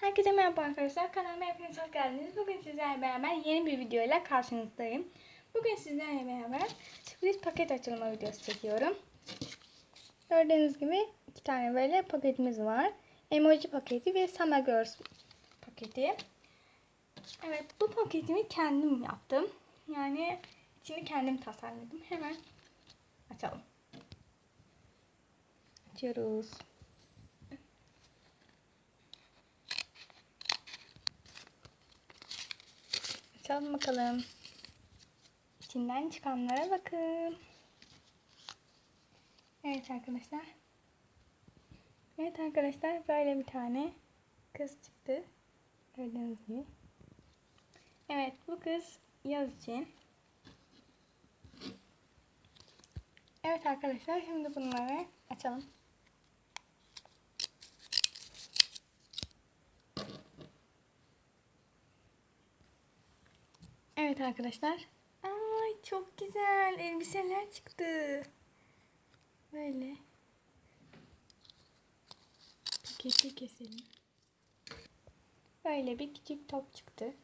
Herkese merhaba arkadaşlar. Kanalıma hepiniz hoş geldiniz. Bugün sizlerle beraber yeni bir video ile karşınızdayım. Bugün sizlerle beraber sürpriz paket açılma videosu çekiyorum. Gördüğünüz gibi iki tane böyle paketimiz var. Emoji paketi ve Summer Girls paketi. Evet bu paketimi kendim yaptım. Yani içini kendim tasarladım. Hemen açalım. Açıyoruz. Açalım bakalım. İçinden çıkanlara bakın. Evet arkadaşlar. Evet arkadaşlar böyle bir tane kız çıktı. Gördüğünüz gibi. Evet bu kız yaz için. Evet arkadaşlar şimdi bunları açalım. Evet arkadaşlar. Ay çok güzel elbiseler çıktı. Böyle. Paketi keselim. Böyle bir küçük top çıktı.